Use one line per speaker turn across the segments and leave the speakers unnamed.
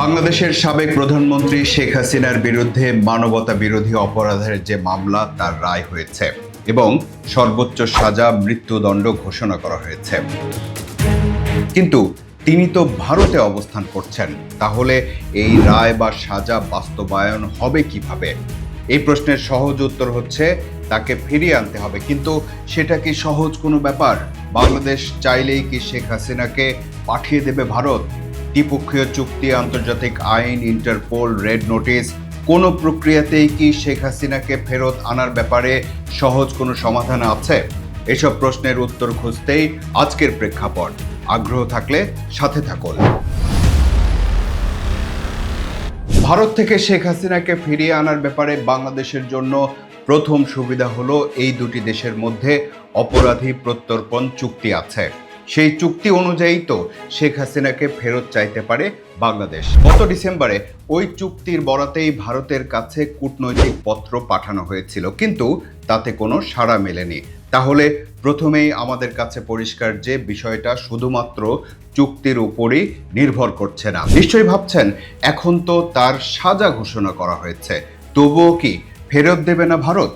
বাংলাদেশের সাবেক প্রধানমন্ত্রী শেখ হাসিনার বিরুদ্ধে মানবতা বিরোধী অপরাধের যে মামলা, তার রায় হয়েছে এবং সর্বোচ্চ সাজা, মৃত্যুদণ্ড ঘোষণা করা হয়েছে। কিন্তু তিনি তো ভারতে অবস্থান করছেন, তাহলে এই রায় বা সাজা বাস্তবায়ন হবে কীভাবে? এই প্রশ্নের সহজ উত্তর হচ্ছে, তাকে ফিরিয়ে আনতে হবে। কিন্তু সেটা কি সহজ কোনো ব্যাপার? বাংলাদেশ চাইলেই কি শেখ হাসিনাকে পাঠিয়ে দেবে ভারত? দ্বিপক্ষীয় চুক্তি, আন্তর্জাতিক আইন, ইন্টারপোল, রেড নোটিশ, কোনো প্রক্রিয়াতেই কি শেখ হাসিনাকে ফেরত আনার ব্যাপারে সহজ কোনো সমাধান আছে? এসব প্রশ্নের উত্তর খুঁজতেই আজকের প্রেক্ষাপট। আগ্রহ থাকলে সাথে থাকুন। ভারত থেকে শেখ হাসিনাকে ফিরিয়ে আনার ব্যাপারে বাংলাদেশের জন্য প্রথম সুবিধা হলো এই দুটি দেশের মধ্যে অপরাধী প্রত্যর্পণ চুক্তি আছে। সেই চুক্তি অনুযায়ী তো শেখ হাসিনাকে ফেরত চাইতে পারে বাংলাদেশ। গত ডিসেম্বরে ওই চুক্তির বরাতেই ভারতের কাছে কূটনৈতিক পত্র পাঠানো হয়েছিল, কিন্তু তাতে কোনো সাড়া মেলেনি। তাহলে প্রথমেই আমাদের কাছে পরিষ্কার যে বিষয়টা শুধুমাত্র চুক্তির উপরই নির্ভর করছে না। নিশ্চয়ই ভাবছেন, এখন তো তার সাজা ঘোষণা করা হয়েছে। তবুও কি ফেরত দেবে না ভারত?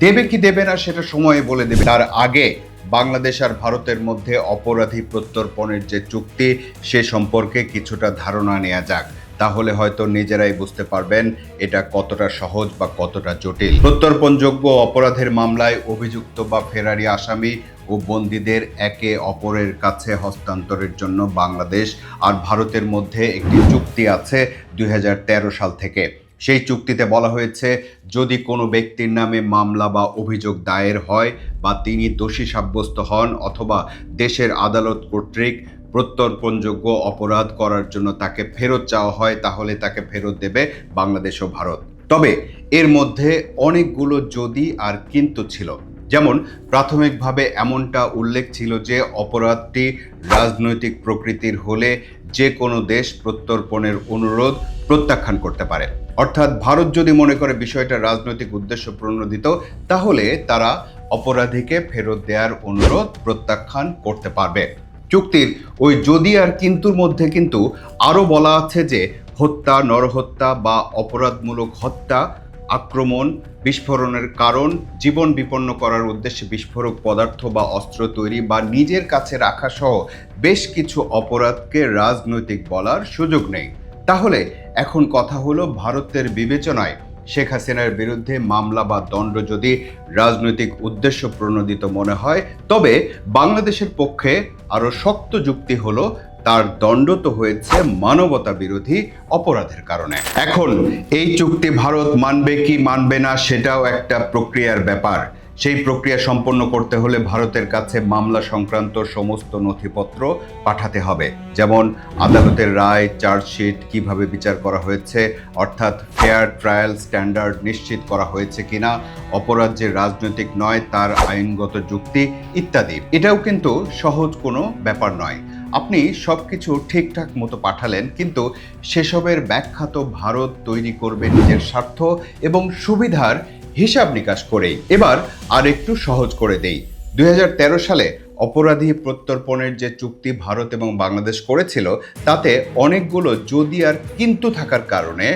দেবে কি দেবে না সেটা সময়ে বলে দেবে। তার আগে বাংলাদেশ আর ভারতের মধ্যে অপরাধী প্রত্যর্পণের যে চুক্তি, সে সম্পর্কে কিছুটা ধারণা নেওয়া যাক। তাহলে হয়তো নিজেরাই বুঝতে পারবেন এটা কতটা সহজ বা কতটা জটিল। প্রত্যর্পণযোগ্য অপরাধের মামলায় অভিযুক্ত বা ফেরারি আসামি ও বন্দীদের একে অপরের কাছে হস্তান্তরের জন্য বাংলাদেশ আর ভারতের মধ্যে একটি চুক্তি আছে দুই হাজার তেরো সাল থেকে। সেই চুক্তিতে বলা হয়েছে, যদি কোনো ব্যক্তির নামে মামলা বা অভিযোগ দায়ের হয় বা তিনি দোষী সাব্যস্ত হন অথবা দেশের আদালত কর্তৃক প্রত্যর্পণযোগ্য অপরাধ করার জন্য তাকে ফেরত চাওয়া হয়, তাহলে তাকে ফেরত দেবে বাংলাদেশ ও ভারত। তবে এর মধ্যে অনেকগুলো যদি আর কিন্তু ছিল। যেমন, প্রাথমিকভাবে এমনটা উল্লেখ ছিল যে, অপরাধটি রাজনৈতিক প্রকৃতির হলে যে কোনো দেশ প্রত্যর্পণের অনুরোধ প্রত্যাখ্যান করতে পারে। অর্থাৎ ভারত যদি মনে করে বিষয়টা রাজনৈতিক উদ্দেশ্য প্রণোদিত, তাহলে তারা অপরাধীকে ফেরত দেওয়ার অনুরোধ প্রত্যাখ্যান করতে পারবে। চুক্তির ওই যদি আর কিন্তুর মধ্যে কিন্তু আরও বলা আছে যে, হত্যা, নরহত্যা বা অপরাধমূলক হত্যা আক্রমণ, বিস্ফোরণের কারণ, জীবন বিপন্ন করার উদ্দেশ্যে বিস্ফোরক পদার্থ বা অস্ত্র তৈরি বা নিজের কাছে রাখা সহ বেশ কিছু অপরাধকে রাজনৈতিক বলার সুযোগ নেই। তাহলে এখন কথা হলো ভারতের বিবেচনায়। শেখ হাসিনার বিরুদ্ধে মামলা বা দণ্ড যদি রাজনৈতিক উদ্দেশ্য প্রণোদিত মনে হয়, তবে বাংলাদেশের পক্ষে আরও শক্ত যুক্তি হলো তার দণ্ড তো হয়েছে মানবতা বিরোধী অপরাধের কারণে। এখন এই চুক্তি ভারত মানবে কি মানবে না সেটাও একটা প্রক্রিয়ার ব্যাপার। সেই প্রক্রিয়া সম্পন্ন করতে হলে ভারতের কাছে মামলা সংক্রান্ত সমস্ত নথিপত্র পাঠাতে হবে। যেমন আদালতের রায়, চার্জশিট কীভাবে বিচার করা হয়েছে, অর্থাৎ ফেয়ার ট্রায়াল স্ট্যান্ডার্ড নিশ্চিত করা হয়েছে কিনা অপরাধ যে রাজনৈতিক নয়, তার আইনগত যুক্তি ইত্যাদি। এটাও কিন্তু সহজ কোনো ব্যাপার নয়। আপনি সব কিছু ঠিকঠাক মতো পাঠালেন, কিন্তু সেসবের ব্যাখ্যা তো ভারত তৈরি করবে নিজের স্বার্থ এবং সুবিধার হিসাব নিকাশ করেই। এবার আর একটু সহজ করে দেই। দুই হাজার তেরো সালে অপরাধী প্রত্যর্পণের যে চুক্তি ভারত এবং বাংলাদেশ করেছিল, তাতে অনেকগুলো যদি আর কিন্তু থাকার কারণে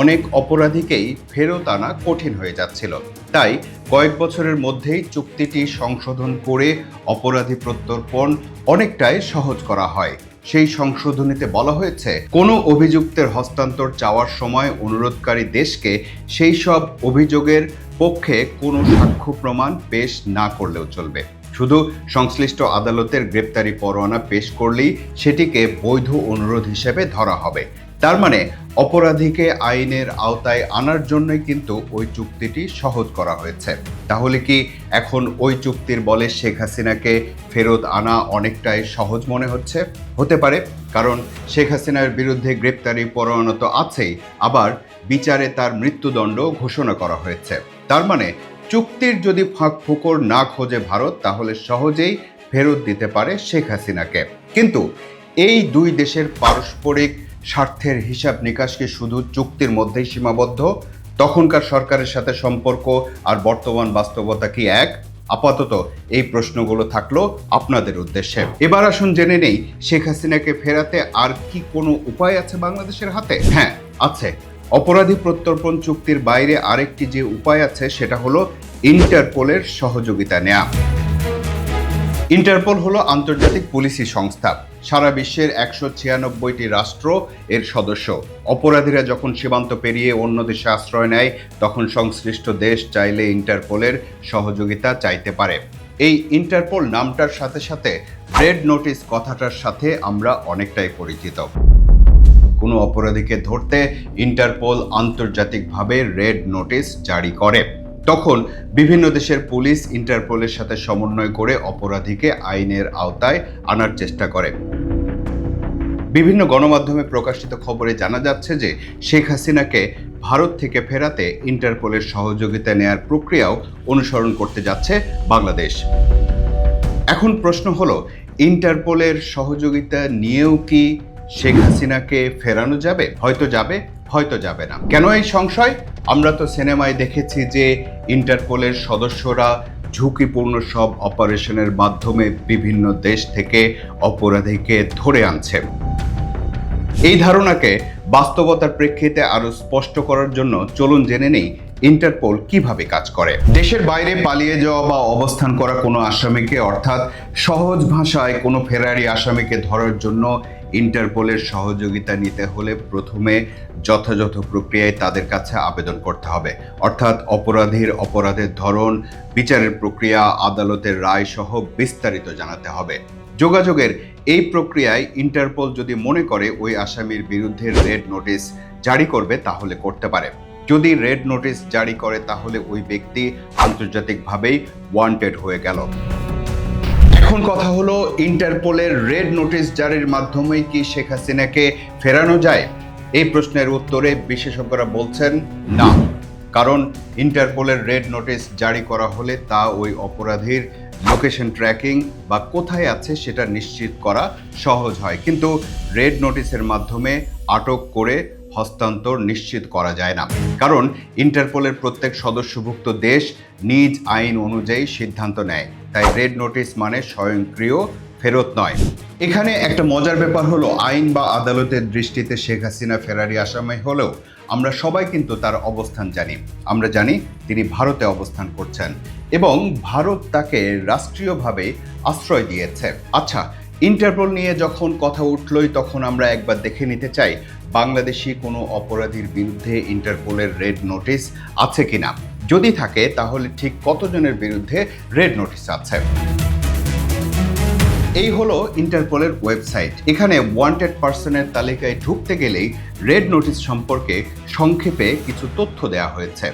অনেক অপরাধীকেই ফেরত আনা কঠিন হয়ে যাচ্ছিল। তাই কয়েক বছরের মধ্যেই চুক্তিটি সংশোধন করে অপরাধী প্রত্যর্পণ অনেকটাই সহজ করা হয়। সেই সংশোধনীতে বলা হয়েছে, কোনো অভিযুক্তের হস্তান্তর চাওয়ার সময় অনুরোধকারী দেশকে সেই সব অভিযোগের পক্ষে কোনো সাক্ষ্য প্রমাণ পেশ না করলেও চলবে। শুধু সংশ্লিষ্ট আদালতের গ্রেপ্তারি পরোয়ানা পেশ করলেই সেটিকে বৈধ অনুরোধ হিসেবে ধরা হবে। তার মানে অপরাধীকে আইনের আওতায় আনার জন্যই কিন্তু ওই চুক্তিটি সহজ করা হয়েছে। তাহলে কি এখন ওই চুক্তির বলে শেখ হাসিনাকে ফেরত আনা অনেকটাই সহজ মনে হচ্ছে? হতে পারে, কারণ শেখ হাসিনার বিরুদ্ধে গ্রেপ্তারি পরোয়ানা তো আছেই, আবার বিচারে তার মৃত্যুদণ্ড ঘোষণা করা হয়েছে। তার মানে চুক্তির যদি ফাঁক ফুকর না খোঁজে ভারত, তাহলে সহজেই ফেরত দিতে পারে শেখ হাসিনাকে। কিন্তু এই দুই দেশের পারস্পরিক স্বার্থের হিসাব নিকাশকে শুধু চুক্তির মধ্যেই সীমাবদ্ধ, তখনকার সরকারের সাথে সম্পর্ক আর বর্তমান বাস্তবতা কি এক? আপাতত এই প্রশ্নগুলো থাকল আপনাদের উদ্দেশ্যে। এবার আসুন জেনে নেই, শেখ হাসিনাকে ফেরাতে আর কি কোনো উপায় আছে বাংলাদেশের হাতে? হ্যাঁ আছে। অপরাধী প্রত্যর্পণ চুক্তির বাইরে আরেকটি যে উপায় আছে, সেটা হলো ইন্টারপোলের সহযোগিতা নেয়া। ইন্টারপোল হলো আন্তর্জাতিক পুলিশি সংস্থা। সারা বিশ্বের একশো ছিয়ানব্বইটি রাষ্ট্র এর সদস্য। অপরাধীরা যখন সীমান্ত পেরিয়ে অন্য দেশে আশ্রয় নেয়, তখন সংশ্লিষ্ট দেশ চাইলে ইন্টারপোলের সহযোগিতা চাইতে পারে। এই ইন্টারপোল নামটার সাথে সাথে রেড নোটিস কথাটার সাথে আমরা অনেকটাই পরিচিত। কোনো অপরাধীকে ধরতে ইন্টারপোল আন্তর্জাতিকভাবে রেড নোটিস জারি করে। তখন বিভিন্ন দেশের পুলিশ ইন্টারপোলের সাথে সমন্বয় করে অপরাধীকে আইনের আওতায় আনার চেষ্টা করে। বিভিন্ন গণমাধ্যমে প্রকাশিত খবরে জানা যাচ্ছে যে শেখ হাসিনাকে ভারত থেকে ফেরাতে ইন্টারপোলের সহযোগিতা নেয়ার প্রক্রিয়াও অনুসরণ করতে যাচ্ছে বাংলাদেশ। এখন প্রশ্ন হলো, ইন্টারপোলের সহযোগিতা নিয়েও কি শেখ হাসিনাকে ফেরানো যাবে? হয়তো যাবে হয়তো যাবে না। কেন এই সংশয়? আমরা তো সিনেমায় দেখেছি যে ইন্টারপোলের সদস্যরা ঝুঁকিপূর্ণ সব অপারেশনের মাধ্যমে বিভিন্ন দেশ থেকে অপরাধীকে ধরে আনছে। এই ধারণাকে বাস্তবতার প্রেক্ষিতে আরও স্পষ্ট করার জন্য চলুন জেনে নেই ইন্টারপোল কীভাবে কাজ করে। দেশের বাইরে পালিয়ে যাওয়া বা অবস্থান করা কোনো আসামিকে, অর্থাৎ সহজ ভাষায় কোনো ফেরারি আসামিকে ধরার জন্য ইন্টারপোলের সহযোগিতা নিতে হলে প্রথমে যথাযথ প্রক্রিয়ায় তাদের কাছে আবেদন করতে হবে। অর্থাৎ অপরাধীর অপরাধের ধরন, বিচারের প্রক্রিয়া, আদালতের রায় সহ বিস্তারিত জানাতে হবে। যোগাযোগের এই প্রক্রিয়ায় ইন্টারপোল যদি মনে করে ওই আসামির বিরুদ্ধে রেড নোটিশ জারি করবে, তাহলে করতে পারে। যদি রেড নোটিশ জারি করে, তাহলে ওই ব্যক্তি আন্তর্জাতিকভাবেই ওয়ান্টেড হয়ে গেল। এখন কথা হলো ইন্টারপোলের রেড নোটিশ জারির মাধ্যমে কি শেখ হাসিনাকে ফেরানো যায়? এই প্রশ্নের উত্তরে বিশেষজ্ঞরা বলছেন, না। কারণ ইন্টারপোলের রেড নোটিশ জারি করা হলে তা ওই অপরাধীর লোকেশন ট্র্যাকিং বা কোথায় আছে সেটা নিশ্চিত করা সহজ হয়। কিন্তু রেড নোটিশের মাধ্যমে আটক করে হস্তান্তর নিশ্চিত করা যায় না। কারণ ইন্টারপোলের প্রত্যেক সদস্যভুক্ত দেশ নিজ আইন অনুযায়ী সিদ্ধান্ত নেয়। তাই রেড নোটিশ মানে স্বয়ংক্রিয় ফেরত নয়। এখানে একটা মজার ব্যাপার হলো, আইন বা আদালতের দৃষ্টিতে শেখ হাসিনা, ফেরারি আসামি হলেও আমরা সবাই কিন্তু তার অবস্থান জানি। আমরা জানি তিনি ভারতে অবস্থান করছেন এবং ভারত তাকে রাষ্ট্রীয়ভাবে আশ্রয় দিয়েছে। আচ্ছা ইন্টারপোল নিয়ে যখন কথা উঠলই তখন আমরা একবার দেখে নিতে চাই বাংলাদেশি কোনো অপরাধীর বিরুদ্ধে ইন্টারপোলের রেড নোটিস আছে কিনা? যদি থাকে, তাহলে ঠিক কতজনের বিরুদ্ধে রেড নোটিস আছে? এই হলো ইন্টারপোলের ওয়েবসাইট। এখানে ওয়ান্টেড পার্সনের তালিকায় ঢুকতে গেলেই রেড নোটিস সম্পর্কে সংক্ষেপে কিছু তথ্য দেওয়া হয়েছে।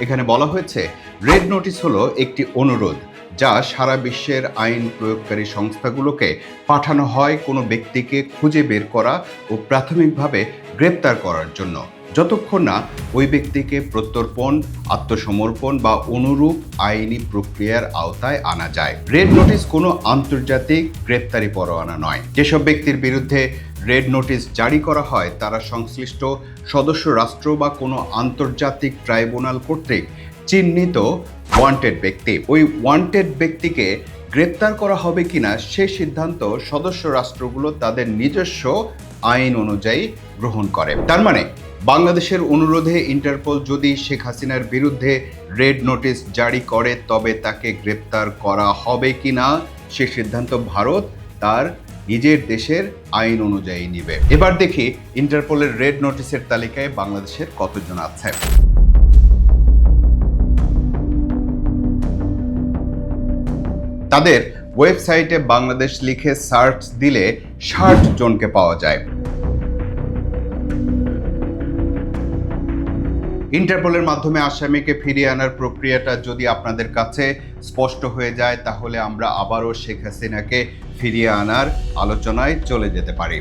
এখানে বলা হয়েছে, রেড নোটিস হলো একটি অনুরোধ। যা সারা বিশ্বের আইন প্রয়োগকারী সংস্থাগুলোকে পাঠানো হয় কোনো ব্যক্তিকে খুঁজে বের করা ও প্রাথমিকভাবে গ্রেপ্তার করার জন্য। যতক্ষণ না ওই ব্যক্তিকে প্রত্যর্পণ, আত্মসমর্পণ বা অনুরূপ আইনি প্রক্রিয়ার আওতায় আনা যায়। রেড নোটিশ কোনো আন্তর্জাতিক গ্রেপ্তারি পরোয়ানা নয়। যেসব ব্যক্তির বিরুদ্ধে রেড নোটিশ জারি করা হয়, তারা সংশ্লিষ্ট সদস্য, রাষ্ট্র বা কোনো আন্তর্জাতিক ট্রাইব্যুনাল কর্তৃক চিহ্নিত ওয়ান্টেড ব্যক্তি। ওই ওয়ান্টেড ব্যক্তিকে গ্রেপ্তার করা হবে কিনা সে সিদ্ধান্ত সদস্য রাষ্ট্রগুলো তাদের নিজস্ব আইন অনুযায়ী গ্রহণ করে। তার মানে বাংলাদেশের অনুরোধে ইন্টারপোল যদি শেখ হাসিনার বিরুদ্ধে রেড নোটিশ জারি করে, তবে তাকে গ্রেপ্তার করা হবে কিনা সে সিদ্ধান্ত ভারত তার নিজের দেশের আইন অনুযায়ী নিবে। এবার দেখি ইন্টারপোলের রেড নোটিশের তালিকায় বাংলাদেশের কতজন আছে। তাদের ওয়েবসাইটে বাংলাদেশ লিখে সার্চ দিলে ষাট জনকে পাওয়া যায়। ইন্টারপোলের মাধ্যমে আসামিকে ফিরিয়ে আনার প্রক্রিয়াটা যদি আপনাদের কাছে স্পষ্ট হয়ে যায়, তাহলে আমরা আবারও শেখ হাসিনাকে ফিরিয়ে আনার আলোচনায় চলে যেতে পারি।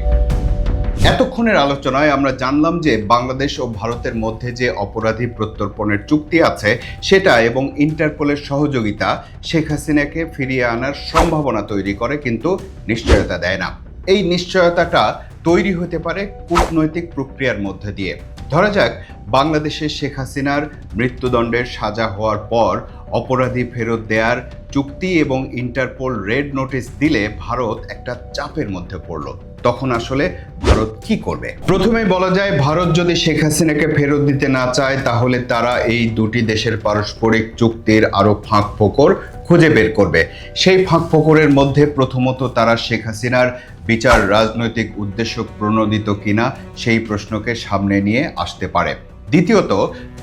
এতক্ষণের আলোচনায় আমরা জানলাম যে বাংলাদেশ ও ভারতের মধ্যে যে অপরাধী প্রত্যর্পণের চুক্তি আছে, সেটা এবং ইন্টারপোলের সহযোগিতা শেখ হাসিনাকে ফিরিয়ে আনার সম্ভাবনা তৈরি করে কিন্তু নিশ্চয়তা দেয় না। এই নিশ্চয়তাটা তৈরি হতে পারে কূটনৈতিক প্রক্রিয়ার মধ্যে দিয়ে। ধরা যাক বাংলাদেশের শেখ হাসিনার মৃত্যুদণ্ডের সাজা হওয়ার পর অপরাধী ফেরত দেওয়ার চুক্তি এবং ইন্টারপোল রেড নোটিশ দিলে ভারত একটা চাপের মধ্যে পড়ল। তখন আসলে ভারত কি করবে? প্রথমে বলা যায়, ভারত যদি শেখ হাসিনাকে ফেরত দিতে না চায়, তাহলে তারা এই দুটি দেশের পারস্পরিক চুক্তির আরও ফাঁক ফোকর খুঁজে বের করবে। সেই ফাঁক ফোকরের মধ্যে প্রথমত তারা শেখ হাসিনার বিচার রাজনৈতিক উদ্দেশ্য প্রণোদিত কিনা, সেই প্রশ্নকে সামনে নিয়ে আসতে পারে। দ্বিতীয়ত,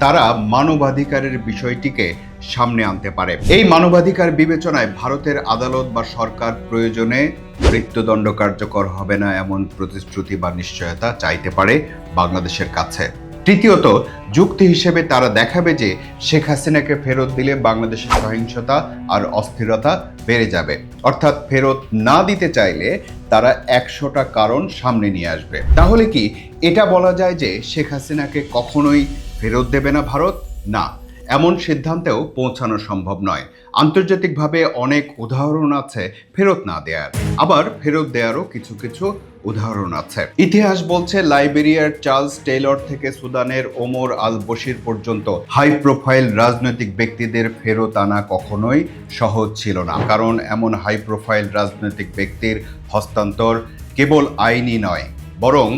তারা মানবাধিকারের বিষয়টিকে সামনে আনতে পারে। এই মানবাধিকার বিবেচনায় ভারতের আদালত বা সরকার প্রয়োজনে মৃত্যুদণ্ড কার্যকর হবে না এমন প্রতিশ্রুতি বা নিশ্চয়তা চাইতে পারে বাংলাদেশের কাছে। তৃতীয়ত, যুক্তি হিসেবে তারা দেখাবে যে শেখ হাসিনাকে ফেরত দিলে বাংলাদেশের সহিংসতা আর অস্থিরতা বেড়ে যাবে। অর্থাৎ ফেরত না দিতে চাইলে তারা একশোটা কারণ সামনে নিয়ে আসবে। তাহলে কি এটা বলা যায় যে শেখ হাসিনাকে কখনোই ফেরত দেবে না ভারত? না। এমন সিদ্ধান্তেও পৌঁছানো সম্ভব নয়। আন্তর্জাতিকভাবে অনেক উদাহরণ আছে, ফেরত না দেওয়ার আবার ফেরত দেওয়ারও কিছু কিছু উদাহরণ আছে। ইতিহাস বলছে, লাইবেরিয়ার চার্লস টেইলর থেকে সুদানের ওমর আল বশির পর্যন্ত হাই প্রোফাইল রাজনৈতিক ব্যক্তিদের ফেরত আনা কখনোই সহজ ছিল না। কারণ এমন হাই প্রোফাইল রাজনৈতিক ব্যক্তির হস্তান্তর কেবল আইনি নয় বরং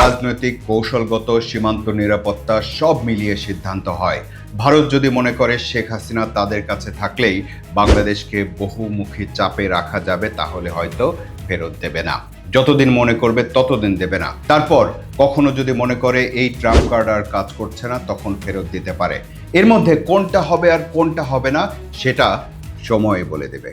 রাজনৈতিক, কৌশলগত, সীমান্ত নিরাপত্তা সব মিলিয়ে সিদ্ধান্ত হয়। ভারত যদি মনে করে শেখ হাসিনা তাদের কাছে থাকলেই বাংলাদেশকে বহুমুখী চাপে রাখা যাবে, তাহলে হয়তো ফেরত দেবে না। যতদিন মনে করবে ততদিন দেবে না। তারপর কখনো যদি মনে করে এই ট্রাম্প কার্ড আর কাজ করছে না, তখন ফেরত দিতে পারে। এর মধ্যে কোনটা হবে আর কোনটা হবে না, সেটা সময় বলে দেবে।